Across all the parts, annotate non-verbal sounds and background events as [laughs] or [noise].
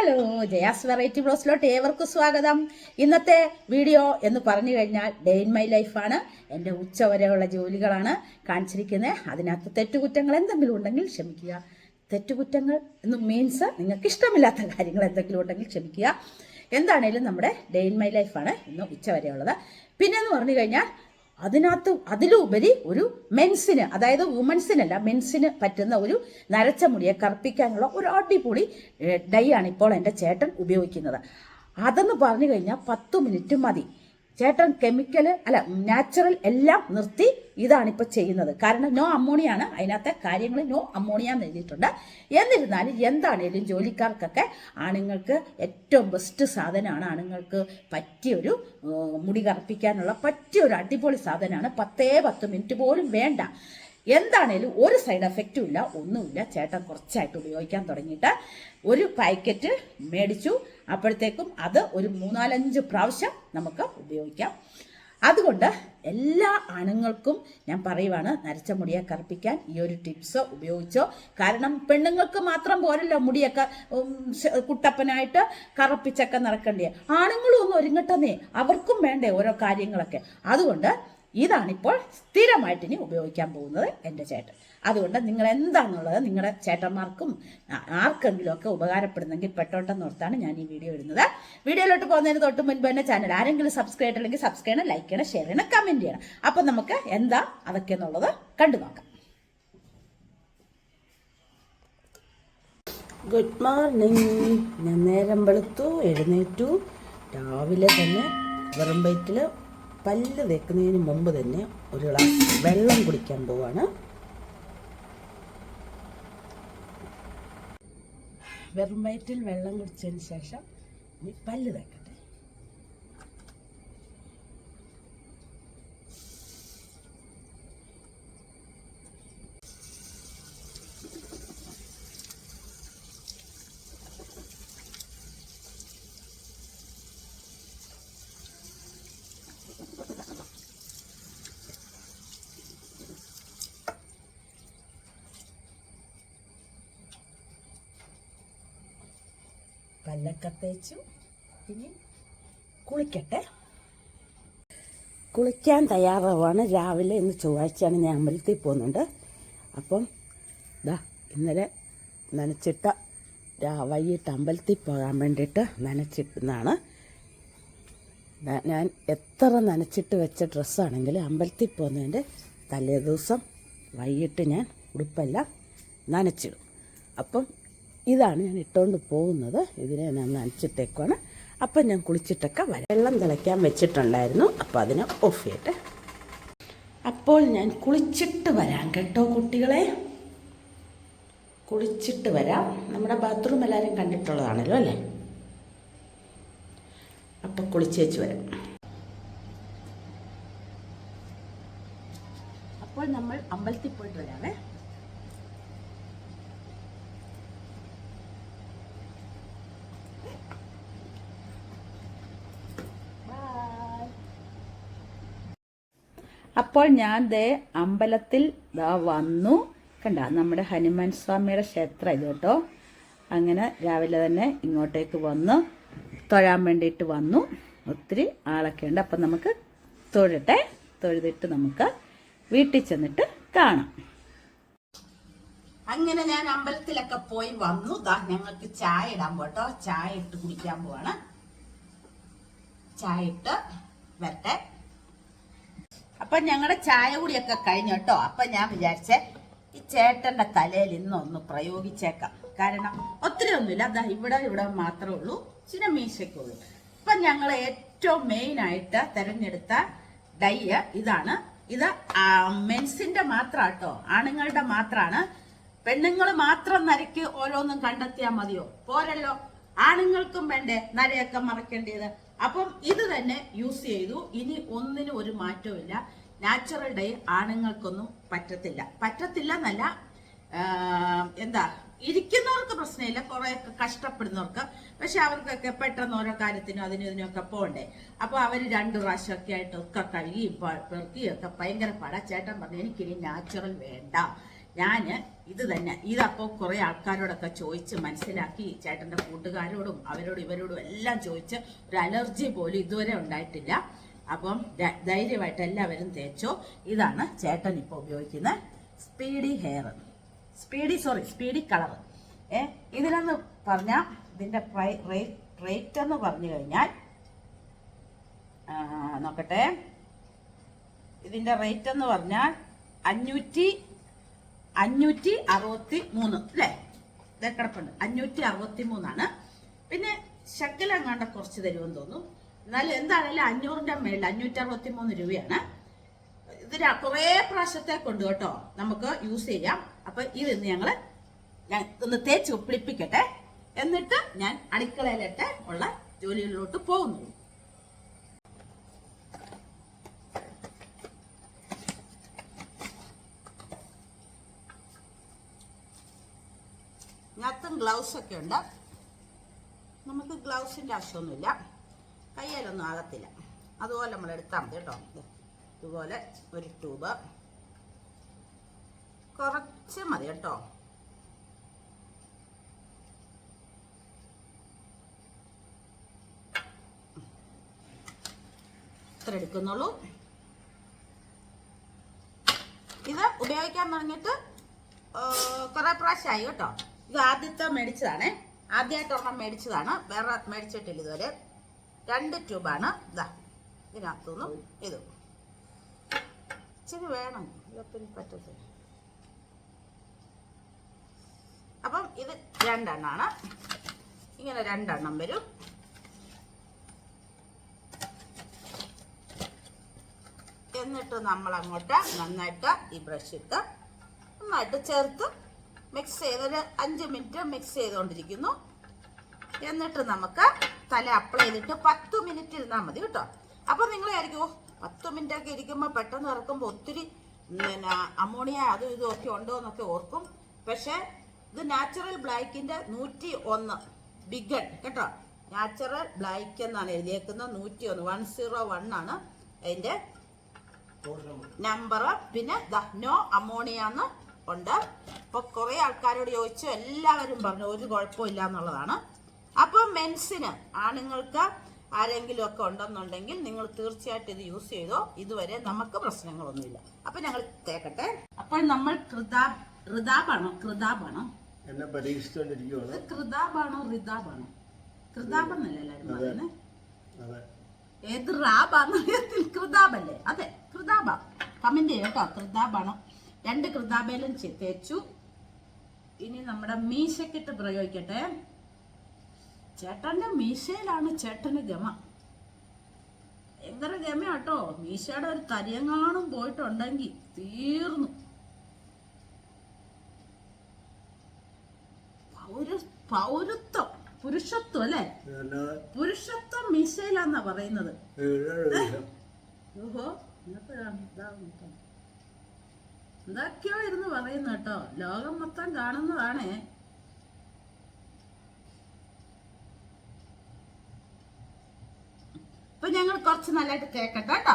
Hello Jaya's variety ബ്ലോസിലോട്ട് ഏവർക്കും സ്വാഗതം. ഇന്നത്തെ വീഡിയോ എന്ന് പറഞ്ഞു കഴിഞ്ഞാൽ ഡേ ഇൻ മൈ ലൈഫാണ് എന്റെ ഉച്ച വരെയുള്ള ജോലികളാണ് കാണിച്ചിരിക്കുന്നത്. അതിനകത്ത് തെറ്റുകുറ്റങ്ങൾ എന്തെങ്കിലും ഉണ്ടെങ്കിൽ ക്ഷമിക്കുക. തെറ്റുകുറ്റങ്ങൾ എന്ന് മീൻസ് നിങ്ങൾക്ക് ഇഷ്ടമില്ലാത്ത കാര്യങ്ങൾ എന്തെങ്കിലും ഉണ്ടെങ്കിൽ ക്ഷമിക്കുക. എന്താണേലും നമ്മുടെ ഡേ ഇൻ മൈ ലൈഫാണ് ഇന്ന് ഉച്ച വരെയുള്ളത്. പിന്നെ എന്ന് പറഞ്ഞു കഴിഞ്ഞാൽ അതിനകത്ത് അതിലുപരി ഒരു മെൻസിന് അതായത് വുമൻസിനല്ല മെൻസിന് പറ്റുന്ന ഒരു നരച്ച മുടിയെ കറുപ്പിക്കാനുള്ള ഒരു അടിപൊളി ഡൈ ആണ് ഇപ്പോൾ എന്റെ ചേട്ടൻ ഉപയോഗിക്കുന്നത്. അതെന്ന് പറഞ്ഞു കഴിഞ്ഞാൽ പത്ത് മിനിറ്റ് മതി. ചേട്ടൻ കെമിക്കൽ അല്ല നാച്ചുറൽ എല്ലാം നിർത്തി ഇതാണ് ഇപ്പോൾ ചെയ്യുന്നത്. കാരണം നോ അമ്മോണിയാണ് അതിനകത്തെ കാര്യങ്ങൾ നോ അമ്മോണിയ എന്ന് എഴുതിയിട്ടുണ്ട്. എന്നിരുന്നാലും എന്താണേലും ജോലിക്കാർക്കൊക്കെ ആണുങ്ങൾക്ക് ഏറ്റവും ബെസ്റ്റ് സാധനമാണ് ആണുങ്ങൾക്ക് പറ്റിയൊരു മുടി കറുപ്പിക്കാനുള്ള പറ്റിയൊരു അടിപൊളി സാധനമാണ്. പത്തേ പത്ത് മിനിറ്റ് പോലും വേണ്ട. എന്താണേലും ഒരു സൈഡ് എഫക്റ്റും ഇല്ല ഒന്നുമില്ല. ചേട്ടൻ കുറച്ചായിട്ട് ഉപയോഗിക്കാൻ തുടങ്ങിയിട്ട് ഒരു പാക്കറ്റ് മേടിച്ചു. അപ്പോഴത്തേക്കും അത് ഒരു മൂന്നാലഞ്ച് പ്രാവശ്യം നമുക്ക് ഉപയോഗിക്കാം. അതുകൊണ്ട് എല്ലാ ആണുങ്ങൾക്കും ഞാൻ പറയുവാണ് നരച്ച മുടിയെ കറുപ്പിക്കാൻ ഈ ഒരു ടിപ്സ് ഉപയോഗിച്ചോ. കാരണം പെണ്ണുങ്ങൾക്ക് മാത്രം പോരല്ലോ മുടിയൊക്കെ കുട്ടപ്പനായിട്ട് കറുപ്പിച്ചൊക്കെ നടക്കേണ്ടേ ആണുങ്ങളും ഒന്ന് ഒരുങ്ങട്ടെന്നേ അവർക്കും വേണ്ടേ ഓരോ കാര്യങ്ങളൊക്കെ. അതുകൊണ്ട് ഇതാണിപ്പോൾ സ്ഥിരമായിട്ട് ഇനി ഉപയോഗിക്കാൻ പോകുന്നത് എന്റെ ചേട്ടൻ. അതുകൊണ്ട് നിങ്ങൾ എന്താണെന്നുള്ളത് നിങ്ങളുടെ ചേട്ടന്മാർക്കും ആർക്കെങ്കിലും ഒക്കെ ഉപകാരപ്പെടുന്നെങ്കിൽ പെട്ടോട്ടെന്ന് ഓർത്താണ് ഞാൻ ഈ വീഡിയോ ഇടുന്നത്. വീഡിയോയിലോട്ട് പോകുന്നതിന് തൊട്ട് മുൻപ് തന്നെ ചാനൽ ആരെങ്കിലും സബ്സ്ക്രൈബ് ചെയ്തില്ലെങ്കിൽ സബ്സ്ക്രൈബ് ചെയ്യണം ലൈക്ക് ചെയ്യണം ഷെയർ ചെയ്യണം കമന്റ് ചെയ്യണം. അപ്പം നമുക്ക് എന്താ അതൊക്കെ എന്നുള്ളത് കണ്ടു നോക്കാം. ഗുഡ് മോർണിംഗ് ഞാൻ നേരം വെളുത്തു എഴുന്നേറ്റു. രാവിലെ തന്നെ വെറും വയറ്റിൽ പല്ല് വെക്കുന്നതിന് മുമ്പ് തന്നെ ഒരു ഗ്ലാസ് വെള്ളം കുടിക്കാൻ പോവാണ്. വെറും വയറ്റിൽ വെള്ളം കുടിച്ചതിന് ശേഷം ഇനി പല്ല് തേക്കട്ടെ പല്ലൊക്കെ തേച്ചു. ഇനി കുളിക്കട്ടെ. കുളിക്കാൻ തയ്യാറാവാണ്. രാവിലെ ഇന്ന് ചൊവ്വാഴ്ചയാണ് ഞാൻ അമ്പലത്തിൽ പോകുന്നുണ്ട്. അപ്പം ഇതാ ഇന്നലെ നനച്ചിട്ട വൈകിട്ട് അമ്പലത്തിൽ പോകാൻ വേണ്ടിയിട്ട് നനച്ചിട്ടുന്നതാണ് ഞാൻ എത്ര നനച്ചിട്ട് വെച്ച ഡ്രസ്സാണെങ്കിലും അമ്പലത്തിൽ പോകുന്നതിന്റെ തലേദിവസം വൈകിട്ട് ഞാൻ ഉടുപ്പെല്ലാം നനച്ചിടും. അപ്പം ഇതാണ് ഞാൻ ഇട്ടുകൊണ്ട് പോകുന്നത്. ഇതിനെ ഞാൻ നനച്ചിട്ടേക്കുവാണ്. അപ്പം ഞാൻ കുളിച്ചിട്ടൊക്കെ വെള്ളം തിളയ്ക്കാൻ വെച്ചിട്ടുണ്ടായിരുന്നു. അപ്പോൾ അതിനെ ഓഫ് ചെയ്യട്ടെ. അപ്പോൾ ഞാൻ കുളിച്ചിട്ട് വരാം കേട്ടോ കുട്ടികളെ. കുളിച്ചിട്ട് വരാം. നമ്മുടെ ബാത്റൂം എല്ലാവരും കണ്ടിട്ടുള്ളതാണല്ലോ അല്ലേ? അപ്പം കുളിച്ചേച്ച് വരാം. അപ്പോൾ നമ്മൾ അമ്പലത്തിൽ പോയിട്ട് വരാവേ. അപ്പോൾ ഞാൻ ദേ അമ്പലത്തിൽ ദാ വന്നു. കണ്ട നമ്മുടെ ഹനുമാൻ സ്വാമിയുടെ ക്ഷേത്രം ഇത് കേട്ടോ. അങ്ങനെ രാവിലെ തന്നെ ഇങ്ങോട്ടേക്ക് വന്ന്. തൊഴാൻ വേണ്ടിയിട്ട് വന്നു. ഒത്തിരി ആളൊക്കെ ഉണ്ട്. അപ്പം നമുക്ക് തൊഴട്ടെ. തൊഴുതിട്ട് നമുക്ക് വീട്ടിൽ ചെന്നിട്ട് കാണാം. അങ്ങനെ ഞാൻ അമ്പലത്തിലൊക്കെ പോയി വന്നു. ദാ ഞങ്ങൾക്ക് ചായ ഇടാൻ പോട്ടോ ചായ ഇട്ട് കുടിക്കാൻ പോവാണ്. ചായ ഇട്ട് വരട്ടെ. അപ്പൊ ഞങ്ങളുടെ ചായ കുടിയൊക്കെ കഴിഞ്ഞു കേട്ടോ. അപ്പൊ ഞാൻ വിചാരിച്ചേ ഈ ചേട്ടന്റെ തലയിൽ ഇന്നൊന്ന് പ്രയോഗിച്ചേക്കാം. കാരണം ഒത്തിരി ഒന്നുമില്ല. അതാ ഇവിടെ ഇവിടെ മാത്രമേ ഉള്ളൂ. ചില മീശയ്ക്കുള്ളൂ അപ്പൊ ഞങ്ങൾ ഏറ്റവും മെയിൻ ആയിട്ട് തെരഞ്ഞെടുത്ത ഡൈ ഇതാണ്. ഇത് മെൻസിന്റെ മാത്രം കേട്ടോ. ആണുങ്ങളുടെ മാത്രമാണ് പെണ്ണുങ്ങൾ മാത്രം നരയ്ക്ക് ഓരോന്നും കണ്ടെത്തിയാൽ മതിയോ? പോരല്ലോ. ആണുങ്ങൾക്കും വേണ്ടേ നരയൊക്കെ മറക്കേണ്ടത് അപ്പം ഇത് തന്നെ യൂസ് ചെയ്തു. ഇനി ഒന്നിനും ഒരു മാറ്റവും നാച്ചുറൽ ഡേ ആണുങ്ങൾക്കൊന്നും പറ്റത്തില്ല. പറ്റത്തില്ല എന്നല്ല എന്താ ഇരിക്കുന്നവർക്ക് പ്രശ്നമില്ല. കുറെയൊക്കെ കഷ്ടപ്പെടുന്നവർക്ക്. പക്ഷെ അവർക്കൊക്കെ പെട്ടെന്ന് ഓരോ കാര്യത്തിനും അതിനും ഇതിനൊക്കെ പോകണ്ടേ. അപ്പൊ അവർ രണ്ടു പ്രാവശ്യമൊക്കെ ആയിട്ട് ഒക്കെ കഴുകി പെറുക്കിയൊക്കെ ഭയങ്കര പടച്ചേട്ടം പറഞ്ഞു എനിക്കിനി നാച്ചുറൽ വേണ്ട. ഞാൻ ഇത് തന്നെ ഇതപ്പോൾ കുറേ ആൾക്കാരോടൊക്കെ ചോദിച്ച് മനസ്സിലാക്കി ചേട്ടന്റെ കൂട്ടുകാരോടും അവരോടും ഇവരോടും എല്ലാം ചോദിച്ച് ഒരു അലർജി പോലും ഇതുവരെ ഉണ്ടായിട്ടില്ല. അപ്പം ധൈര്യമായിട്ട് എല്ലാവരും തേച്ചോ. ഇതാണ് ചേട്ടൻ ഇപ്പോൾ ഉപയോഗിക്കുന്ന speedy hair. Speedy sorry speedy colour. ഏ ഇതിലെന്ന് പറഞ്ഞാൽ ഇതിന്റെ റേറ്റ് എന്ന് പറഞ്ഞു കഴിഞ്ഞാൽ നോക്കട്ടെ. ഇതിന്റെ റേറ്റ് എന്ന് പറഞ്ഞാൽ അഞ്ഞൂറ്റി അഞ്ഞൂറ്റി അറുപത്തി മൂന്ന് അല്ലേ കിടപ്പുണ്ട്. അഞ്ഞൂറ്റി അറുപത്തി മൂന്നാണ് പിന്നെ ശക്കലങ്ങാണ്ട കുറച്ച് തരുമെന്ന് തോന്നുന്നു. എന്നാലും എന്താണെങ്കിലും അഞ്ഞൂറിന്റെ മേളിൽ അഞ്ഞൂറ്റി അറുപത്തി മൂന്ന് രൂപയാണ്. ഇത് കുറേ പ്രാവശ്യത്തെ കൊണ്ട് കേട്ടോ നമുക്ക് യൂസ് ചെയ്യാം. അപ്പൊ ഇതിന്ന് ഞങ്ങൾ ഞാൻ ഒന്ന് തേച്ച് പിടിപ്പിക്കട്ടെ എന്നിട്ട് ഞാൻ അടുക്കളയിലിട്ട് ഉള്ള ജോലികളിലോട്ട് പോകുന്നു. ഇതിനകത്തും ഗ്ലൗസ് ഒക്കെ ഉണ്ട്. നമുക്ക് ഗ്ലൗസിന്റെ ആവശ്യമൊന്നുമില്ല. കയ്യിലൊന്നും ആകത്തില്ല. അതുപോലെ നമ്മൾ എടുത്താൽ മതി കേട്ടോ. ഇതുപോലെ ഒരു ട്യൂബ് കുറച്ച് മതി കേട്ടോ. ഇത്ര എടുക്കുന്നുള്ളൂ. ഇത് ഉപയോഗിക്കാൻ തുടങ്ങിയിട്ട് കുറെ പ്രാവശ്യമായി കേട്ടോ. ഇത് ആദ്യത്തെ മേടിച്ചതാണ്. ആദ്യമായിട്ട് ഒരെണ്ണം മേടിച്ചതാണ്. വേറെ മേടിച്ചിട്ടില്ല ഇതുവരെ. രണ്ട് ട്യൂബാണ്. ഇതാ ഇതിനകത്തുനിന്നും ഇതും. ഇച്ചിരി വേണം. ഇതൊക്കെ പറ്റത്തില്ല. അപ്പം ഇത് രണ്ടെണ്ണമാണ് ഇങ്ങനെ രണ്ടെണ്ണം വരും. എന്നിട്ട് നമ്മൾ അങ്ങോട്ട് നന്നായിട്ട് ഈ ബ്രഷ് ഇട്ട് നന്നായിട്ട് ചേർത്ത് മിക്സ് ചെയ്ത് ഒരു അഞ്ച് മിനിറ്റ് മിക്സ് ചെയ്തുകൊണ്ടിരിക്കുന്നു എന്നിട്ട് നമുക്ക് തല അപ്ലൈ ചെയ്തിട്ട് പത്ത് മിനിറ്റ് ഇരുന്നാൽ മതി കേട്ടോ. അപ്പം നിങ്ങൾ വിചാരിക്കുമോ പത്ത് മിനിറ്റ് ഒക്കെ ഇരിക്കുമ്പോൾ പെട്ടെന്ന് ഇറക്കുമ്പോൾ ഒത്തിരി പിന്നെ അമോണിയ അതും ഇതും ഒക്കെ ഉണ്ടോ എന്നൊക്കെ ഓർക്കും. പക്ഷേ ഇത് നാച്ചുറൽ ബ്ലാക്കിന്റെ നൂറ്റി ഒന്ന് ബിഗൺ കേട്ടോ. നാച്ചുറൽ ബ്ലാക്ക് എന്നാണ് എഴുതിയേക്കുന്നത്. നൂറ്റി ഒന്ന് വൺ സീറോ വൺ ആണ് അതിന്റെ നമ്പർ പിന്നെ നോ അമോണിയ എന്ന് ഉണ്ട്. അപ്പൊ കുറെ ആൾക്കാരോട് ചോദിച്ചു എല്ലാവരും പറഞ്ഞു ഒരു കുഴപ്പമില്ല എന്നുള്ളതാണ്. അപ്പോൾ മെൻസിന് ആണുങ്ങൾക്ക് ആരെങ്കിലും ഒക്കെ ഉണ്ടെന്നുണ്ടെങ്കിൽ നിങ്ങൾ തീർച്ചയായിട്ടും ഇത് യൂസ് ചെയ്തോ ഇതുവരെ നമുക്ക് പ്രശ്നങ്ങളൊന്നുമില്ല. അപ്പൊ ഞങ്ങൾ കേക്കട്ടെ. അപ്പോൾ നമ്മൾ കൃതാബ് ഋതാബാണോ കൃതാബാണോ എന്നെ പരീക്ഷിച്ചുകൊണ്ടിരിക്കുകയാണ് കൃതാബാണോ ഋതാബാണോ കൃതാബെന്നല്ലേ എല്ലാവരും പറയുന്നത് ഏത് റാബാന്ന് അറിയത്തിൽ കൃതാബല്ലേ അതെ കൃതാബ കമന്റ് കേട്ടോ. കൃതാബാണോ രണ്ട് കൃതാബേലും തേച്ചു. ഇനി നമ്മുടെ മീശക്കിട്ട് പ്രയോഗിക്കട്ടെ. ചേട്ടന്റെ മീശയിലാണ് ചേട്ടന് ഗമ. ഭയങ്കര ഗമ കേട്ടോ മീശയുടെ ഒരു തരിയങ്ങാണും പോയിട്ടുണ്ടെങ്കിൽ തീർന്നു. പൗര പൗരത്വം. പുരുഷത്വം അല്ലേ? പുരുഷത്വം മീശയിലാന്നാ പറയുന്നത്. ഓഹോ. ഇന്നപ്പോഴാണ്. എന്തൊക്കെയോ ഇരുന്ന് പറയുന്നു കേട്ടോ. ലോകം മൊത്തം കാണുന്നതാണേ. അപ്പൊ ഞങ്ങൾ കുറച്ച് നല്ലതായിട്ട് തേക്കട്ടെ കേട്ടോ.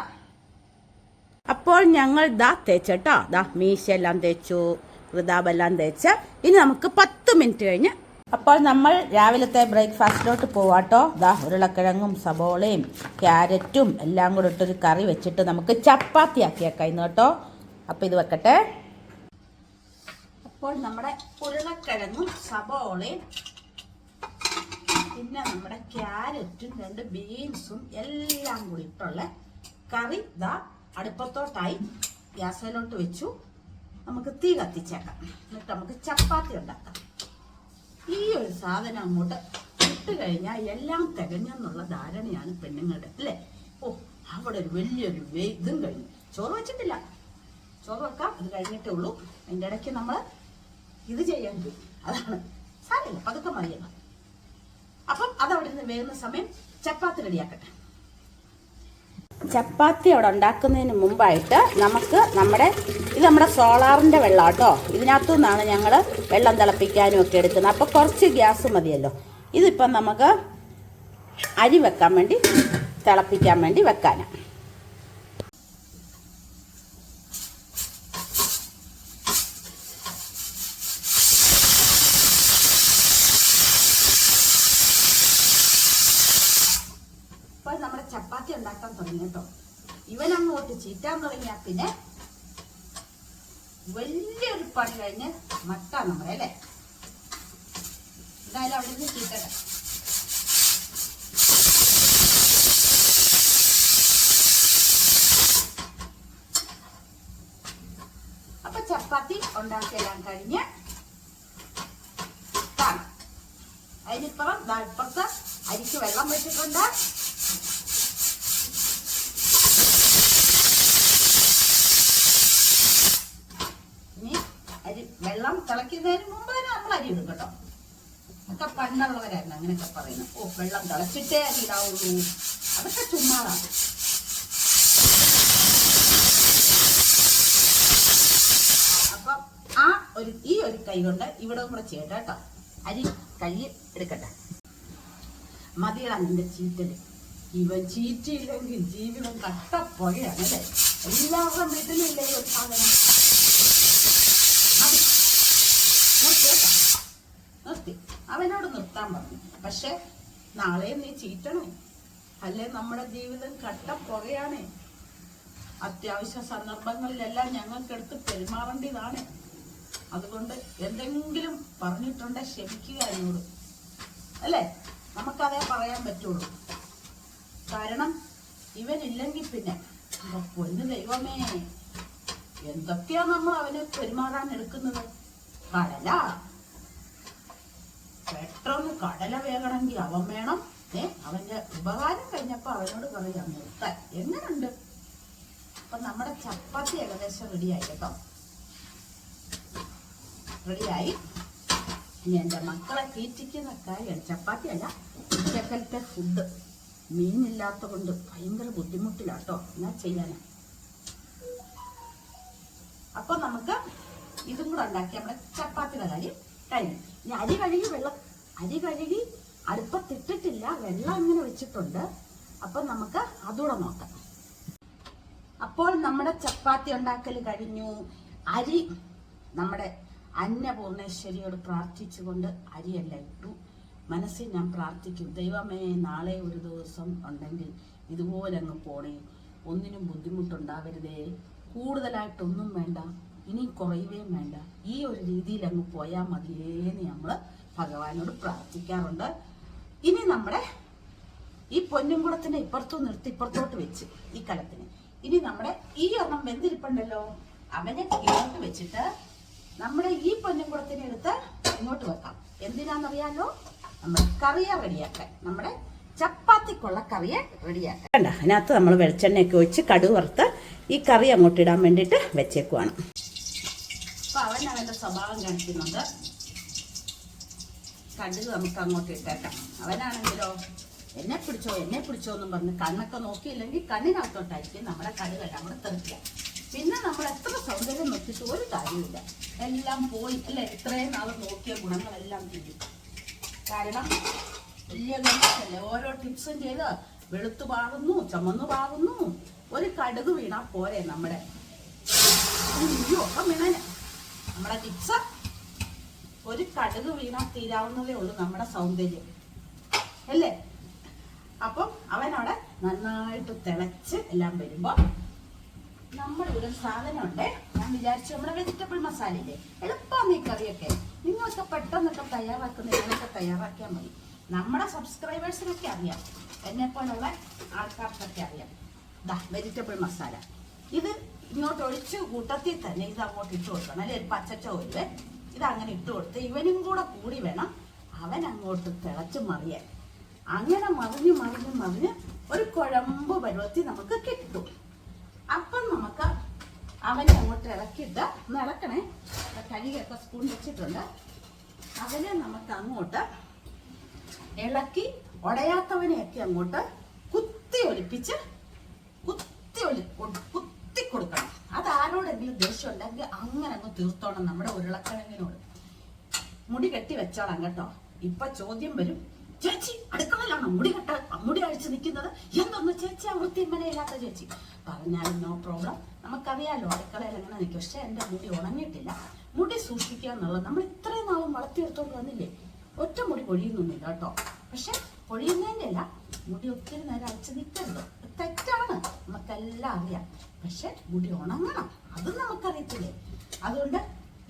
അപ്പോൾ ഞങ്ങൾ ദാ തേച്ചട്ടോ ദാ മീശയെല്ലാം തേച്ചു ഹൃദാബെല്ലാം തേച്ച. ഇനി നമുക്ക് പത്ത് മിനിറ്റ് കഴിഞ്ഞ് അപ്പോൾ നമ്മൾ രാവിലത്തെ ബ്രേക്ക്ഫാസ്റ്റിലോട്ട് പോവാട്ടോ ദാ ഉരുളക്കിഴങ്ങും സബോളയും ക്യാരറ്റും എല്ലാം കൂടെ ഇട്ടൊരു കറി വെച്ചിട്ട് നമുക്ക് ചപ്പാത്തി ആക്കിയേക്കായിരുന്നു കേട്ടോ. അപ്പോൾ ഇത് വെക്കട്ടെ. അപ്പോൾ നമ്മുടെ ഉരുളക്കിഴങ്ങും സബോളയും പിന്നെ നമ്മുടെ ക്യാരറ്റും രണ്ട് ബീൻസും എല്ലാം കൂടി. ഇട്ടുള്ള കറി ദാ അടുപ്പത്തോട്ടായി ഗ്യാസിലോട്ട് വെച്ചു. നമുക്ക് തീ കത്തിച്ചേക്കാം. എന്നിട്ട് നമുക്ക് ചപ്പാത്തി ഉണ്ടാക്കാം. ഈ ഒരു സാധനം അങ്ങോട്ട് ഇട്ട് കഴിഞ്ഞാൽ എല്ലാം തികഞ്ഞെന്നുള്ള ധാരണയാണ് പെണ്ണുങ്ങളുടെ അല്ലേ? ഓ അവിടെ ഒരു വലിയൊരു ഇതും കഴിഞ്ഞു. ചോറ് വെച്ചിട്ടില്ല. ചോറ് വെക്കാം. അത് കഴിഞ്ഞിട്ടേ ഉള്ളൂ. അതിന്റെ ഇടയ്ക്ക് നമ്മൾ ഇത് ചെയ്യാൻ പോയി അതാണ്. സാരമില്ല. പതുക്കെ മതിയല്ലോ അപ്പം അതവിടെ നിന്ന് വേകുന്ന സമയം ചപ്പാത്തി റെഡിയാക്കട്ടെ. ചപ്പാത്തി അവിടെ ഉണ്ടാക്കുന്നതിന് മുമ്പായിട്ട് നമുക്ക് നമ്മുടെ ഇത് നമ്മുടെ സോളാറിന്റെ വെള്ളം കേട്ടോ ഇതിനകത്തു നിന്നാണ് ഞങ്ങൾ വെള്ളം തിളപ്പിക്കാനും ഒക്കെ എടുക്കുന്നത്. അപ്പോൾ കുറച്ച് ഗ്യാസ് മതിയല്ലോ. ഇതിപ്പം നമുക്ക് അരി വെക്കാൻ വേണ്ടി തിളപ്പിക്കാൻ വേണ്ടി വെക്കാനാണ് ചപ്പാത്തി ഉണ്ടാക്കാൻ തുടങ്ങി കേട്ടോ ഇവനങ്ങോട്ട് തുടങ്ങിയ പിന്നെ വലിയൊരു പണി കഴിഞ്ഞ് മട്ടാ നമ്മളെ അല്ലേ? എന്തായാലും അവിടെ നിന്ന് കിട്ടട്ടെ. അപ്പൊ ചപ്പാത്തി ഉണ്ടാക്കിയെല്ലാം കഴിഞ്ഞ് അതിനിപ്പുറം നാൽപ്പുറത്ത് അരിക്ക് വെള്ളം വെച്ചിട്ടുണ്ട് ഇനി അരി വെള്ളം തിളയ്ക്കുന്നതിന് മുമ്പ് തന്നെ നമ്മൾ അരി ഇടും കേട്ടോ. ഒക്കെ പണ്ടുള്ളവരായിരുന്നു അങ്ങനെയൊക്കെ പറയുന്നത്. ഓ വെള്ളം തിളച്ചിട്ടേ അരി ഇടാവുള്ളൂ. അതൊക്കെ ചുമ്മാതാണ്. അപ്പം ആ ഒരു ഈ ഒരു കൈ കൊണ്ട് ഇവിടെ കൂടെ ചെയ്യട്ടെ കേട്ടോ. അരി കൈ എടുക്കട്ടെ. മതിയാണ് നിന്റെ ചീറ്റൽ. ഇവൻ ചീറ്റിയില്ലെങ്കിൽ ജീവിതം കട്ടപ്പുഴയാണ് അല്ലേ? എല്ലാവരുടെ വീട്ടിലില്ലേ ഒരു സാധനം മതി. നിർത്തി കേട്ടോ. നിർത്തി അവനോട് പറഞ്ഞു. പക്ഷെ നാളെ നീ ചീറ്റണേ അല്ലേ നമ്മുടെ ജീവിതം കട്ട കട്ടപ്പുകയാണേ അത്യാവശ്യ സന്ദർഭങ്ങളിലെല്ലാം ഞങ്ങൾക്കെടുത്ത് പെരുമാറേണ്ടതാണ്. അതുകൊണ്ട് എന്തെങ്കിലും പറഞ്ഞിട്ടുണ്ട് ക്ഷമിക്കുക എന്നോട്. അല്ലേ? നമുക്കതേ പറയാൻ പറ്റുള്ളൂ. കാരണം ഇവനില്ലെങ്കിൽ പിന്നെ പൊന്ന് ദൈവമേ എന്തൊക്കെയാ നമ്മൾ അവന് പെരുമാറാൻ എടുക്കുന്നത്? കടല പെട്ടെന്ന് കടല വേകണമെങ്കിൽ അവൻ വേണം. ഏ അവന്റെ ഉപകാരം കഴിഞ്ഞപ്പോ അവനോട് പറയാം നിർത്താൻ എങ്ങനുണ്ട്? അപ്പൊ നമ്മുടെ ചപ്പാത്തി ഏകദേശം റെഡിയായി കേട്ടോ. റെഡിയായി ഇനി എന്റെ മക്കളെ തീറ്റിക്കുന്ന കാര്യം ചപ്പാത്തി അല്ല ഉച്ചക്കലത്തെ ഫുഡ് മീനില്ലാത്ത കൊണ്ട് ഭയങ്കര ബുദ്ധിമുട്ടിലാട്ടോ എന്നാ ചെയ്യാനാ? അപ്പൊ നമുക്ക് ഇതും കൂടെ ഉണ്ടാക്കി. നമ്മുടെ ചപ്പാത്തിയുടെ കാര്യം കഴിഞ്ഞു ഇനി അരി കഴുകി വെള്ളം. അരി കഴുകി അടുപ്പത്തിട്ടിട്ടില്ല. വെള്ളം ഇങ്ങനെ വെച്ചിട്ടുണ്ട്. അപ്പൊ നമുക്ക് അതുകൂടെ നോക്കാം. അപ്പോൾ നമ്മുടെ ചപ്പാത്തി ഉണ്ടാക്കൽ കഴിഞ്ഞു. അരി നമ്മുടെ അന്നപൂർണേശ്വരിയോട് പ്രാർത്ഥിച്ചുകൊണ്ട് അരിയെല്ലാം ഇട്ടു. മനസ്സിൽ ഞാൻ പ്രാർത്ഥിക്കും ദൈവമേ നാളെ ഒരു ദിവസം ഉണ്ടെങ്കിൽ ഇതുപോലെ അങ്ങ് പോണേ. ഒന്നിനും ബുദ്ധിമുട്ടുണ്ടാവരുതേ. കൂടുതലായിട്ടൊന്നും വേണ്ട. ഇനി കുറയുകയും വേണ്ട. ഈ ഒരു രീതിയിൽ അങ്ങ് പോയാൽ മതിയേന്ന് നമ്മൾ ഭഗവാനോട് പ്രാർത്ഥിക്കാറുണ്ട്. ഇനി നമ്മുടെ ഈ പൊന്നുംകുളത്തിന്റെ ഇപ്പുറത്തു നിർത്തി ഇപ്പുറത്തോട്ട് വെച്ച് ഈ കലത്തിന്. ഇനി നമ്മുടെ ഈ ഒരെണ്ണം വെന്തിരിപ്പുണ്ടല്ലോ അവനെ ഇങ്ങോട്ട് വെച്ചിട്ട് നമ്മുടെ ഈ പൊന്നുംകുളത്തിനെ എടുത്ത് ഇങ്ങോട്ട് വെക്കാം. എന്തിനാണെന്നറിയാലോ നമ്മൾ കറിയ റെഡിയാക്കാൻ. നമ്മുടെ ചപ്പാത്തിക്കുള്ള കറിയെ റെഡിയാക്കാം കണ്ട അതിനകത്ത് നമ്മൾ വെളിച്ചെണ്ണയൊക്കെ ഒഴിച്ച് കടുവറുത്ത് ഈ കറി അങ്ങോട്ട് ഇടാൻ വേണ്ടിയിട്ട് വെച്ചേക്കുവാണ്. അപ്പൊ അവന്റെ സ്വഭാവം കാണിക്കുന്നുണ്ട്. കടുക് നമുക്ക് അങ്ങോട്ട് ഇട്ടേക്കാം. അവനാണെങ്കിലോ എന്നെ പിടിച്ചോ എന്നെ പിടിച്ചോ എന്നും പറഞ്ഞ് കണ്ണൊക്കെ നോക്കിയില്ലെങ്കിൽ കണ്ണിനകത്തോട്ടായിരിക്കും നമ്മുടെ കടുകെല്ലാം കൂടെ തെറിക്കുക. പിന്നെ നമ്മൾ എത്ര സൗന്ദര്യം നോക്കിയിട്ട് ഒരു കാര്യമില്ല എല്ലാം പോയി അല്ലെ? ഇത്രയും നാൾ നോക്കിയ ഗുണങ്ങളെല്ലാം തീരും. കാരണം വലിയ ഗുണങ്ങളല്ലേ ഓരോ ടിപ്സും ചെയ്ത് വെളുത്തു പാകുന്നു ചുമന്നു പാകുന്നു. ഒരു കടുക് വീണാ പോരെ നമ്മുടെ? അയ്യോ ഒക്കെ വീണേനെ നമ്മുടെ ടിപ്സ് ഒരു കടുക് വീണാൽ തീരാവുന്നതേ ഉള്ളൂ നമ്മുടെ സൗന്ദര്യം. അല്ലേ? അപ്പം അവനവിടെ നന്നായിട്ട് തിളച്ച് എല്ലാം വരുമ്പോ നമ്മുടെ ഒരു സാധനമുണ്ട്. ഞാൻ വിചാരിച്ചു നമ്മുടെ വെജിറ്റബിൾ മസാല ഇല്ലേ എളുപ്പമാണ് ഈ കറിയൊക്കെ. നിങ്ങളൊക്കെ പെട്ടെന്നൊക്കെ തയ്യാറാക്കുന്ന ഇങ്ങനെയൊക്കെ തയ്യാറാക്കിയാൽ മതി. നമ്മുടെ സബ്സ്ക്രൈബേഴ്സിനൊക്കെ അറിയാം. എന്നെ പോലുള്ള ആൾക്കാർക്കൊക്കെ അറിയാം. ദാ വെജിറ്റബിൾ മസാല ഇത് ഇങ്ങോട്ട് ഒഴിച്ച് കൂട്ടത്തിൽ തന്നെ ഇത് അങ്ങോട്ട് ഇട്ട് കൊടുക്കണം. അല്ലെ? ഒരു ഇത് അങ്ങനെ ഇട്ട് കൊടുത്ത് ഇവനും കൂടെ കൂടി വേണം അവൻ അങ്ങോട്ട് തിളച്ച് മറിയാൻ. അങ്ങനെ മറിഞ്ഞ് മറിഞ്ഞ് മറിഞ്ഞ് ഒരു കുഴമ്പ് പരുവത്തി നമുക്ക് കിട്ടും. അപ്പം നമുക്ക് അവനെ അങ്ങോട്ട് ഇളക്കിയിട്ട് ഒന്ന് ഇളക്കണേ. കഴുകിയൊക്കെ സ്പൂൺ വെച്ചിട്ടുണ്ട്. അവനെ നമുക്ക് അങ്ങോട്ട് ഇളക്കി ഉടയാത്തവനെയൊക്കെ അങ്ങോട്ട് കുത്തി ഒലിപ്പിച്ച് കുത്തി ഒലി കുത്തി കൊടുക്കണം അത് ആരോടെങ്കിലും ദേഷ്യം ഉണ്ടെങ്കിൽ അങ്ങനെ അങ്ങ് തീർത്തോണം നമ്മുടെ ഉരുളക്കിഴങ്ങിനോട്. മുടി കെട്ടി വെച്ചോളാം കേട്ടോ. ഇപ്പൊ ചോദ്യം വരും ചേച്ചി അടുക്കളയിലാണോ മുടി കെട്ട മുടി അഴിച്ചു നിൽക്കുന്നത്? എന്തൊന്ന് ചേച്ചി ഇല്ലാത്ത ചേച്ചി. പറഞ്ഞാലും നോ പ്രോബ്ലം നമുക്കറിയാലോ അടുക്കളയിൽ എങ്ങനെ നിൽക്കും. പക്ഷെ എന്റെ മുടി ഉണങ്ങിയിട്ടില്ല. മുടി സൂക്ഷിക്കുക എന്നുള്ളത് നമ്മൾ ഇത്രയും നാളും വളർത്തിയെടുത്തോണ്ട് വന്നില്ലേ? ഒറ്റ മുടി പൊഴിയുന്നൊന്നുമില്ല കേട്ടോ. പക്ഷെ പൊഴിയുന്നതിന്റെ അല്ല മുടി ഒത്തിരി നേരം അഴിച്ചു നിൽക്കരുത്. തെറ്റാണ്. നമുക്കെല്ലാം അറിയാം. പക്ഷെ മുടി ഉണങ്ങണം. അത് നമുക്കറിയത്തില്ലേ? അതുകൊണ്ട്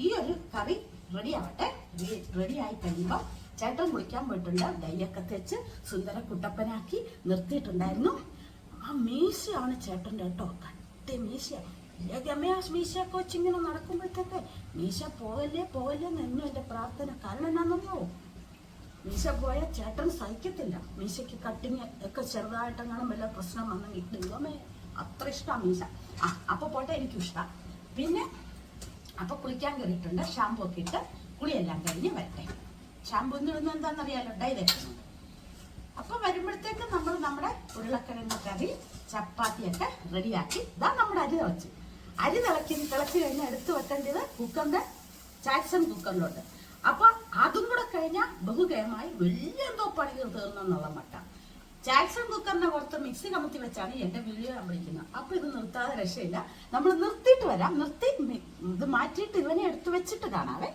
ഈ ഒരു കറി റെഡി ആവട്ടെ. റെഡി ആയി കഴിയുമ്പോൾ ചേട്ടൻ കുളിക്കാൻ പോയിട്ടുണ്ട്. ഡൈയൊക്കെ തെച്ച് സുന്ദര കുട്ടപ്പനാക്കി നിർത്തിയിട്ടുണ്ടായിരുന്നു. ആ മീശയാണ് ചേട്ടന്റെ കേട്ടോ. കട്ടി മീശയാണ് രമ്യ മീശയൊക്കെ വെച്ചിങ്ങനെ നടക്കുമ്പോഴത്തേക്ക് മീശ പോകല്ലേ പോകല്ലേ എന്നും എന്റെ പ്രാർത്ഥന. കാരണം എന്നാണെന്നോ മീശ പോയ ചേട്ടൻ സഹിക്കത്തില്ല. മീശയ്ക്ക് കട്ടിങ് ഒക്കെ ചെറുതായിട്ടെങ്ങാനും വല്ല പ്രശ്നം വന്നെങ്കിൽ ദൈവമേ അത്ര ഇഷ്ടമാണ് മീശ. ആ അപ്പൊ പോട്ടെ എനിക്കും ഇഷ്ടം. പിന്നെ അപ്പൊ കുളിക്കാൻ കയറിയിട്ടുണ്ട്. ഷാമ്പു ഒക്കെ ഇട്ട് കുളിയെല്ലാം കഴിഞ്ഞ് വരട്ടെ. ഷാമ്പു എന്ന് ഇടുന്നത് എന്താണെന്നറിയാലോ? ഡൈ തേക്കുന്നുണ്ട് അപ്പൊ വരുമ്പോഴത്തേക്ക് നമ്മൾ നമ്മുടെ ഉരുളക്കിഴങ്ങ് കറി ചപ്പാത്തിയൊക്കെ റെഡിയാക്കി ഇതാ നമ്മുടെ അരി തിളച്ച്. അരി തിളക്കി തിളച്ച് കഴിഞ്ഞാൽ എടുത്തു വെക്കേണ്ടത് കുക്കറിന്റെ ചാക്സൺ കുക്കറിലോട്ട് അപ്പൊ അതും കൂടെ കഴിഞ്ഞാൽ ബഹുകയമായി വലിയ എന്തോ പണി തീർന്നെന്നുള്ള മട്ട. ജാക്സൺ കുക്കറിനെ പുറത്ത് മിക്സി കമത്തി വെച്ചാണ് എന്റെ വീഡിയോ വിളിക്കുന്നത്. അപ്പൊ ഇത് നിർത്താതെ രക്ഷയില്ല. നമ്മൾ നിർത്തിയിട്ട് വരാം. നിർത്തി ഇത് മാറ്റിയിട്ട് ഇവനെ എടുത്തു വെച്ചിട്ട് കാണാവേ.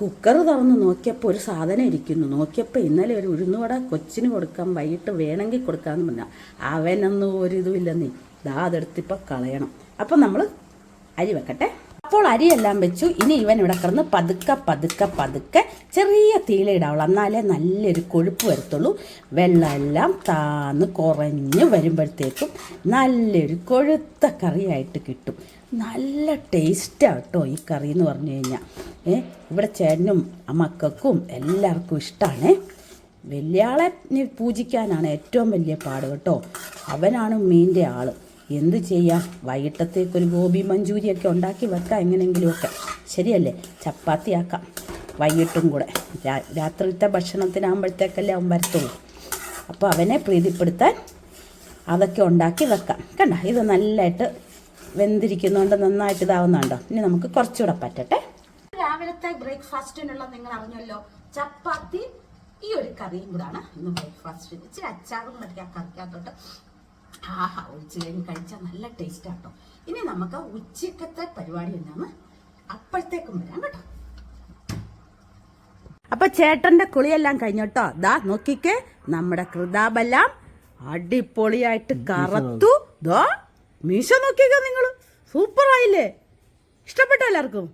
കുക്കർ തുറന്ന് നോക്കിയപ്പോൾ ഒരു സാധനം ഇരിക്കുന്നു. നോക്കിയപ്പോൾ ഇന്നലെ ഒരു ഉഴുന്നുവട കൊച്ചിന് കൊടുക്കാൻ വൈകിട്ട് വേണമെങ്കിൽ കൊടുക്കാമെന്ന് പറഞ്ഞാൽ അവനൊന്നും ഒരിതുമില്ലെന്നേ ദാ അതെടുത്തിപ്പോൾ കളയണം. അപ്പം നമ്മൾ അരി വെക്കട്ടെ. അപ്പോൾ അരിയെല്ലാം വെച്ചു. ഇനി ഇവൻ ഇവിടെ കിടന്ന് പതുക്കെ പതുക്കെ പതുക്കെ ചെറിയ തീയിലിടാവുള്ളൂ എന്നാലേ നല്ലൊരു കൊഴുപ്പ് വരത്തുള്ളൂ. വെള്ളമെല്ലാം താന്ന് കുറഞ്ഞ് വരുമ്പോഴത്തേക്കും നല്ലൊരു കൊഴുത്ത കറിയായിട്ട് കിട്ടും. നല്ല ടേസ്റ്റാണ് കേട്ടോ ഈ കറി എന്ന് പറഞ്ഞു കഴിഞ്ഞാൽ. ഏ ഇവിടെ ചേട്ടനും മക്കൾക്കും എല്ലാവർക്കും ഇഷ്ടമാണ് വലിയ ആളെ പൂജിക്കാനാണ് ഏറ്റവും വലിയ പാട് കേട്ടോ. അവനാണ് മീന്റെ ആൾ. എന്ത് ചെയ്യാം? വൈകിട്ടത്തേക്കൊരു ഗോപി മഞ്ചൂരിയൊക്കെ ഉണ്ടാക്കി വെക്കാം എങ്ങനെയെങ്കിലുമൊക്കെ. ശരിയല്ലേ? ചപ്പാത്തി ആക്കാം വൈകിട്ടും കൂടെ. രാ- രാത്രിയിലത്തെ ഭക്ഷണത്തിനാകുമ്പോഴത്തേക്കല്ലേ അവൻ വരത്തുള്ളൂ. അപ്പോൾ അവനെ പ്രീതിപ്പെടുത്താൻ അതൊക്കെ ഉണ്ടാക്കി വെക്കാം. കണ്ട ഇത് നല്ലതായിട്ട് വെന്തിരിക്കുന്നതുകൊണ്ട് നന്നായിട്ട് ഇതാവുന്നുണ്ടോ? ഇനി നമുക്ക് കുറച്ചുകൂടെ പറ്റട്ടെ. രാവിലത്തെ ബ്രേക്ക്ഫാസ്റ്റിനുള്ള നിങ്ങൾ അറിഞ്ഞല്ലോ ചപ്പാത്തി ഈ ഒരു കറിയും കൂടാണ്. ഇന്ന് ബ്രേക്ക്ഫാസ്റ്റ് ഇച്ചിരി അച്ചാറും മറ്റേ ആ കറിക്കകത്തോട്ട് ആഹാ ഒഴിച്ച് കഴിഞ്ഞ് കഴിച്ചാൽ നല്ല ടേസ്റ്റ് ആട്ടോ ഇനി നമുക്ക് ഉച്ചക്കത്തെ പരിപാടി എന്താണ് അപ്പോഴത്തേക്കും വരാം കേട്ടോ. അപ്പൊ ചേട്ടന്റെ കുളിയെല്ലാം കഴിഞ്ഞോട്ടോ ദാ നോക്കിക്കേ നമ്മുടെ കൃതാബെല്ലാം അടിപൊളിയായിട്ട് കറത്തു. ദോ മീശ നോക്കിക്കോ നിങ്ങൾ സൂപ്പർ ആയില്ലേ ഇഷ്ടപ്പെട്ടോ എല്ലാവർക്കും?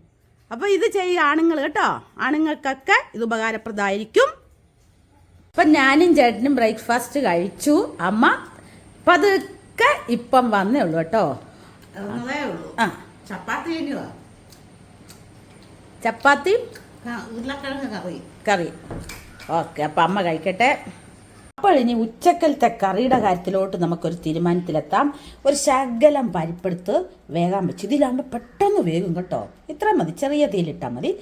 അപ്പൊ ഇത് ചെയ്യുക ആണുങ്ങൾ കേട്ടോ. ആണുങ്ങൾക്കൊക്കെ ഇത് ഉപകാരപ്രദമായിരിക്കും അപ്പൊ ഞാനും ചേട്ടനും ബ്രേക്ക്ഫാസ്റ്റ് കഴിച്ചു. അമ്മ പതുക്കെ ഇപ്പം വന്നേ ഉള്ളൂ കേട്ടോ. ആ. ചപ്പാത്തി ചപ്പാത്തി? കറി. ഓക്കെ അപ്പൊ അമ്മ കഴിക്കട്ടെ. അപ്പോൾ ഇനി ഉച്ചക്കലത്തെ കറിയുടെ കാര്യത്തിലോട്ട് നമുക്കൊരു തീരുമാനത്തിലെത്താം. ഒരു ശകലം പരിപ്പെടുത്ത് വേകാൻ വെച്ച്. ഇതിലാകുമ്പോൾ പെട്ടെന്ന് വേഗം കേട്ടോ. ഇത്ര മതി. ചെറിയ തീയിലിട്ടാൽ മതി.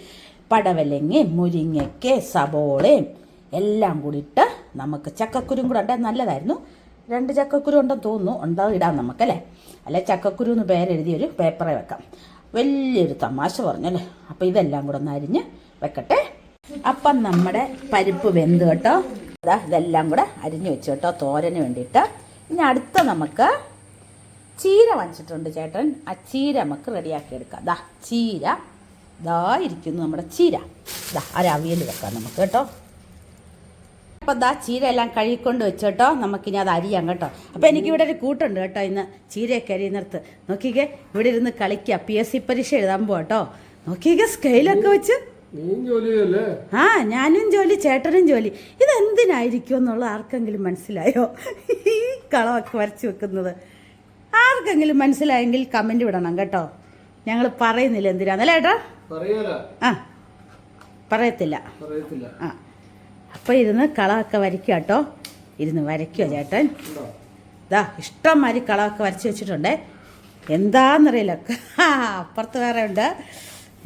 പടവലങ്ങയും മുരിങ്ങയ്ക്ക് സബോളയും എല്ലാം കൂടി ഇട്ട് നമുക്ക് ചക്കക്കുരും കൂടെ ഉണ്ടെങ്കിൽ നല്ലതായിരുന്നു. രണ്ട് ചക്കക്കുരു ഉണ്ടെന്ന് തോന്നുന്നു. ഉണ്ടോ ഇടാം നമുക്കല്ലേ? അല്ലെ ചക്കക്കുരു എന്ന് പേരെഴുതിയൊരു പേപ്പറെ വെക്കാം. വലിയൊരു തമാശ പറഞ്ഞല്ലേ? അപ്പം ഇതെല്ലാം കൂടെ ഒന്ന് അരിഞ്ഞ് വെക്കട്ടെ. അപ്പം നമ്മുടെ പരിപ്പ് വെന്ത് കേട്ടോ. അതാ ഇതെല്ലാം കൂടെ അരിഞ്ഞ് വെച്ചു കേട്ടോ തോരന് വേണ്ടിയിട്ട്. ഇനി അടുത്ത നമുക്ക് ചീര വാങ്ങിച്ചിട്ടുണ്ട് ചേട്ടൻ. ആ ചീര നമുക്ക് റെഡിയാക്കി എടുക്കാം. ദാ ചീര. ദാ ഇരിക്കുന്നു നമ്മുടെ ചീര. ദാ ആ വെക്കാം നമുക്ക് കേട്ടോ. അപ്പം ദാ ചീര എല്ലാം കഴുകിക്കൊണ്ട് വെച്ചു കേട്ടോ നമുക്കിനി അത് അരിയാം കേട്ടോ. അപ്പം എനിക്കിവിടെ ഒരു കൂട്ടുണ്ട് കേട്ടോ ഇന്ന്. ചീരയൊക്കെ അരിയുന്നിടത്ത് നോക്കിക്കേ ഇവിടെ ഇരുന്ന് കളിക്കുക പി എസ് സി പരീക്ഷ എഴുതാൻ പോവാ കേട്ടോ നോക്കിക്കേ സ്കെയിലൊക്കെ വെച്ച്. ആ ഞാനും ജോലി ചേട്ടനും ജോലി. ഇതെന്തിനായിരിക്കും എന്നുള്ള ആർക്കെങ്കിലും മനസ്സിലായോ? ഈ കളമൊക്കെ വരച്ച് വെക്കുന്നത്. ആർക്കെങ്കിലും മനസ്സിലായെങ്കിൽ കമന്റ് വിടണം കേട്ടോ. ഞങ്ങൾ പറയുന്നില്ല എന്തിനാന്നല്ലേ ഏട്ടാ? ആ പറയത്തില്ല. ആ. അപ്പോൾ ഇരുന്ന് കളമൊക്കെ വരയ്ക്കുക കേട്ടോ. ഇരുന്ന് വരയ്ക്കുക ചേട്ടൻ. ഇതാ ഇഷ്ടംമാതിരി കളമൊക്കെ വരച്ച് വെച്ചിട്ടുണ്ടേ. എന്താണെന്നറിയില്ല [laughs] അപ്പുറത്ത് വേറെ ഉണ്ട്.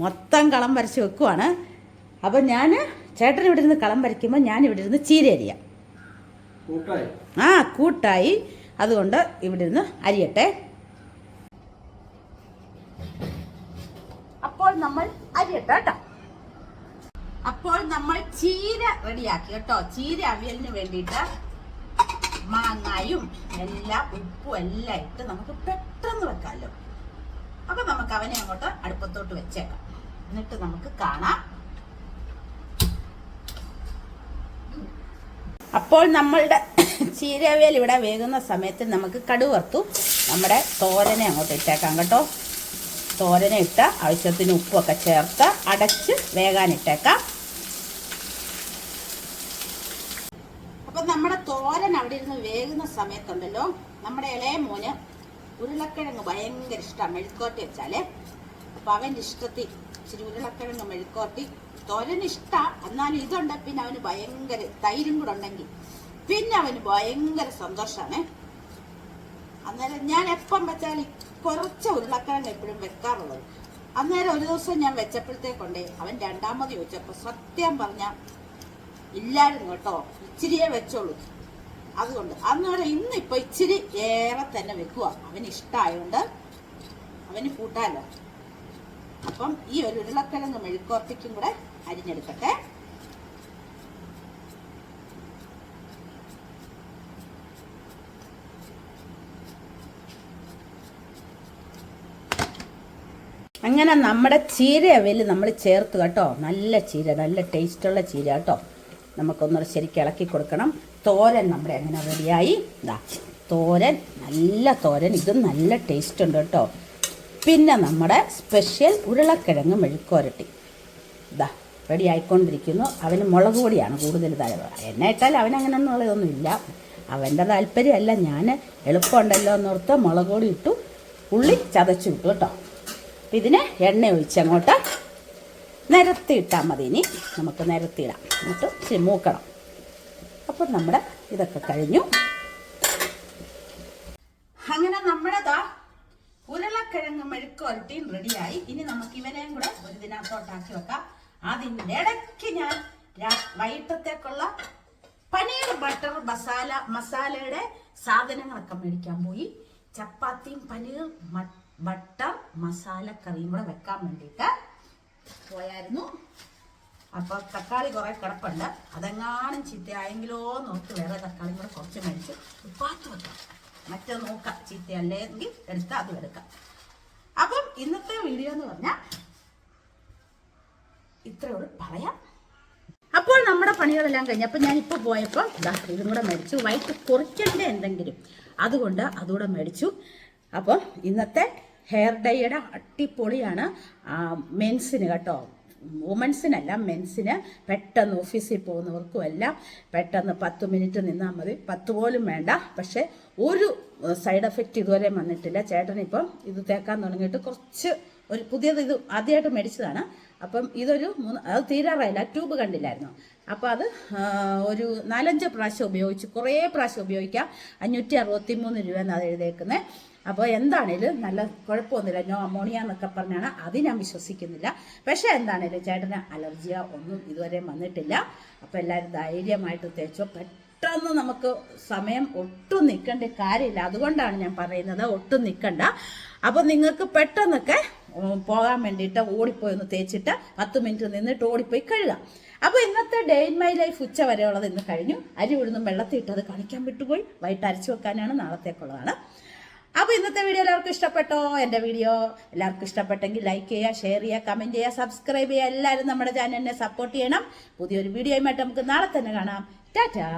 മൊത്തം കളം വരച്ച് വെക്കുവാണ്. അപ്പം ഞാൻ ചേട്ടൻ ഇവിടെ ഇരുന്ന് കളം വരയ്ക്കുമ്പോൾ ഞാൻ ഇവിടെ ഇരുന്ന് ചീര അരിയാം. ആ കൂട്ടായി. അതുകൊണ്ട് ഇവിടെ ഇരുന്ന് അരിയട്ടെ. അപ്പോൾ നമ്മൾ അരിയട്ടെ കേട്ടോ. അപ്പോൾ നമ്മൾ ചീര റെഡിയാക്കി കേട്ടോ. ചീര അവിയലിന് വേണ്ടിയിട്ട് മാങ്ങായും എല്ലാം ഉപ്പും എല്ലാം ഇട്ട് നമുക്ക് പെട്ടെന്ന് വെക്കാമല്ലോ. അപ്പൊ നമുക്ക് അവനെ അങ്ങോട്ട് അടുപ്പത്തോട്ട് വെച്ചേക്കാം. എന്നിട്ട് നമുക്ക് കാണാം. അപ്പോൾ നമ്മളുടെ ചീരവേൽ ഇവിടെ വേകുന്ന സമയത്ത് നമുക്ക് കടുവർത്തു നമ്മുടെ തോരനെ അങ്ങോട്ട് ഇട്ടേക്കാം കേട്ടോ. തോരനെ ഇട്ട ആവശ്യത്തിന് ഉപ്പൊക്കെ ചേർത്ത് അടച്ച് വേകാനിട്ടേക്കാം അപ്പം നമ്മുടെ തോരൻ അവിടെ ഇരുന്ന് വേകുന്ന സമയത്തുണ്ടല്ലോ. നമ്മുടെ ഇളയ മോന് ഉരുളക്കിഴങ്ങ് ഭയങ്കര ഇഷ്ടമാണ് മെഴുക്കോട്ടി വെച്ചാലേ. അപ്പം അവന്റെ ഇഷ്ടത്തിൽ ഇച്ചിരി ഉരുളക്കിഴങ്ങ് മെഴുക്കോട്ടി തോരൻ ഇഷ്ടമാണ് എന്നാലും ഇതുണ്ട്. പിന്നെ അവന് ഭയങ്കര തൈരും കൂടെ ഉണ്ടെങ്കിൽ പിന്നെ അവന് ഭയങ്കര സന്തോഷമാണ് അന്നേരം ഞാൻ എപ്പം വെച്ചാൽ കുറച്ച് ഉരുളക്കിഴങ്ങ് എപ്പോഴും വെക്കാറുള്ളത്. അന്നേരം ഒരു ദിവസം ഞാൻ വെച്ചപ്പോഴത്തേക്കൊണ്ടേ അവൻ രണ്ടാമത് ചോദിച്ചപ്പോൾ സത്യം പറഞ്ഞ ഇല്ലായിരുന്നു കേട്ടോ. ഇച്ചിരിയേ വെച്ചോളൂ. അതുകൊണ്ട് അന്നേരം ഇന്നിപ്പോ ഇച്ചിരി ഏറെ തന്നെ വെക്കുക അവന് ഇഷ്ടമായതുകൊണ്ട് അവന് കൂട്ടാലോ. അപ്പം ഈ ഒരു ഉരുളക്കിഴങ്ങ് മെഴുക്കോർത്തിക്കും കൂടെ അരിഞ്ഞെടുക്കട്ടെ. അങ്ങനെ നമ്മുടെ ചീര അവയിൽ നമ്മൾ ചേർത്ത് കേട്ടോ. നല്ല ചീര നല്ല ടേസ്റ്റുള്ള ചീര കേട്ടോ. നമുക്കൊന്നുകൂടെ ശരിക്കും ഇളക്കി കൊടുക്കണം. തോരൻ നമ്മുടെ അങ്ങനെ റെഡിയായി ഇതാ തോരൻ നല്ല തോരൻ. ഇതും നല്ല ടേസ്റ്റ് ഉണ്ട് കേട്ടോ. പിന്നെ നമ്മുടെ സ്പെഷ്യൽ ഉരുളക്കിഴങ്ങ് മെഴുക്കോരട്ടി ഇതാ റെഡി ആയിക്കൊണ്ടിരിക്കുന്നു. അവന് മുളക് പൊടിയാണ് കൂടുതൽ താല്പര്യം. എന്നെ ഇട്ടാൽ അവനങ്ങനെയൊന്നുള്ളതൊന്നും ഇല്ല. അവന്റെ താല്പര്യമല്ല. ഞാൻ എളുപ്പമുണ്ടല്ലോ എന്നോർത്ത് മുളക് പൊടി ഇട്ടു. ഉള്ളി ചതച്ചു വിട്ടു കേട്ടോ. അപ്പം ഇതിന് എണ്ണ ഒഴിച്ചങ്ങോട്ട് നിരത്തിയിട്ടാൽ മതി. ഇനി നമുക്ക് നിരത്തിയിടാം. എന്നിട്ട് മൂക്കണം. അപ്പം നമ്മുടെ ഇതൊക്കെ കഴിഞ്ഞു. അങ്ങനെ നമ്മളതാ ഉരുളക്കിഴങ്ങ് മെഴുക്കുരട്ടിയും റെഡിയായി. ഇനി നമുക്ക് ഇവനെയും കൂടെ ഒരു ദിനത്തോട്ടാക്കി വെക്കാം. അതിന്റെ ഇടയ്ക്ക് ഞാൻ വൈകിട്ടത്തേക്കുള്ള പനീർ ബട്ടർ മസാല മസാലയുടെ സാധനങ്ങളൊക്കെ മേടിക്കാൻ പോയി. ചപ്പാത്തിയും പനീർ ബട്ടർ മസാല കറിയും കൂടെ വെക്കാൻ വേണ്ടിയിട്ട് പോയായിരുന്നു. അപ്പോൾ തക്കാളി കുറേ കിടപ്പുണ്ട്. അതെങ്ങാനും ചീത്തയായെങ്കിലോ നോക്കി വേറെ തക്കാളി കൂടെ കുറച്ച് മേടിച്ച് ഉപ്പാത്തു വെക്കാം. മറ്റേ നോക്കാം ചീത്തയല്ലെങ്കിൽ എടുത്താൽ അതും എടുക്കാം. അപ്പം ഇന്നത്തെ വീഡിയോ എന്ന് പറഞ്ഞാൽ ഇത്രയോട് പറയാം. അപ്പോൾ നമ്മുടെ പണികളെല്ലാം കഴിഞ്ഞ. അപ്പം ഞാനിപ്പോൾ പോയപ്പോൾ ദാ ഇതും കൂടെ മേടിച്ചു. വൈകിട്ട് കുറിക്കേണ്ട എന്തെങ്കിലും. അതുകൊണ്ട് അതുകൂടെ മേടിച്ചു. അപ്പോൾ ഇന്നത്തെ ഹെയർ ഡൈയുടെ അടിപൊളിയാണ് മെൻസിന് കേട്ടോ. വുമൻസിനല്ല മെൻസിന് പെട്ടെന്ന് ഓഫീസിൽ പോകുന്നവർക്കും എല്ലാം പെട്ടെന്ന് പത്ത് മിനിറ്റ് നിന്നാൽ മതി. പത്ത് പോലും വേണ്ട. പക്ഷേ ഒരു സൈഡ് എഫക്റ്റ് ഇതുവരെ വന്നിട്ടില്ല. ചേട്ടനിപ്പം ഇത് തേക്കാൻ തുടങ്ങിയിട്ട് കുറച്ച് ഒരു പുതിയത് ഇത് ആദ്യമായിട്ട് മേടിച്ചതാണ്. അപ്പം ഇതൊരു മൂന്ന് അത് തീരാറായില്ല. ട്യൂബ് കണ്ടില്ലായിരുന്നു. അപ്പോൾ അത് ഒരു നാലഞ്ച് പ്രാവശ്യം ഉപയോഗിച്ച് കുറേ പ്രാവശ്യം ഉപയോഗിക്കാം. അഞ്ഞൂറ്റി അറുപത്തി മൂന്ന് രൂപ എന്നാണ് എഴുതിയേക്കുന്നത് അപ്പോൾ എന്താണേലും നല്ല കുഴപ്പമൊന്നുമില്ല. നോ അമോണിയ എന്നൊക്കെ പറഞ്ഞാണ്. അത് ഞാൻ വിശ്വസിക്കുന്നില്ല. പക്ഷേ എന്താണേലും ചേട്ടന് അലർജിയ ഒന്നും ഇതുവരെ വന്നിട്ടില്ല. അപ്പോൾ എല്ലാവരും ധൈര്യമായിട്ട് തേച്ചോ. പെട്ടെന്ന് നമുക്ക് സമയം ഒട്ടും നിൽക്കേണ്ട കാര്യമില്ല. അതുകൊണ്ടാണ് ഞാൻ പറയുന്നത് ഒട്ടും നിൽക്കണ്ട. അപ്പോൾ നിങ്ങൾക്ക് പെട്ടെന്നൊക്കെ പോകാൻ വേണ്ടിയിട്ട് ഓടിപ്പോയി ഒന്ന് തേച്ചിട്ട് പത്ത് മിനിറ്റ് നിന്നിട്ട് ഓടിപ്പോയി കഴുകാം. അപ്പോൾ ഇന്നത്തെ ഡേ ഇൻ മൈ ലൈഫ് ഉച്ച വരെയുള്ളത് ഇന്ന് കഴിഞ്ഞു. അരി ഉഴുന്നും അത് കാണിക്കാൻ വിട്ടുപോയി. വൈകിട്ട് അരച്ചു വെക്കാനാണ്. നാളത്തേക്കുള്ളതാണ്. അപ്പോൾ ഇന്നത്തെ വീഡിയോ എല്ലാവർക്കും ഇഷ്ടപ്പെട്ടോ? എന്റെ വീഡിയോ എല്ലാവർക്കും ഇഷ്ടപ്പെട്ടെങ്കിൽ ലൈക്ക് ചെയ്യുക ഷെയർ ചെയ്യുക കമന്റ് ചെയ്യുക സബ്സ്ക്രൈബ് ചെയ്യുക. എല്ലാവരും നമ്മുടെ ചാനലിനെ സപ്പോർട്ട് ചെയ്യണം. പുതിയൊരു വീഡിയോയുമായിട്ട് നമുക്ക് നാളെ തന്നെ കാണാം. ടാറ്റാ.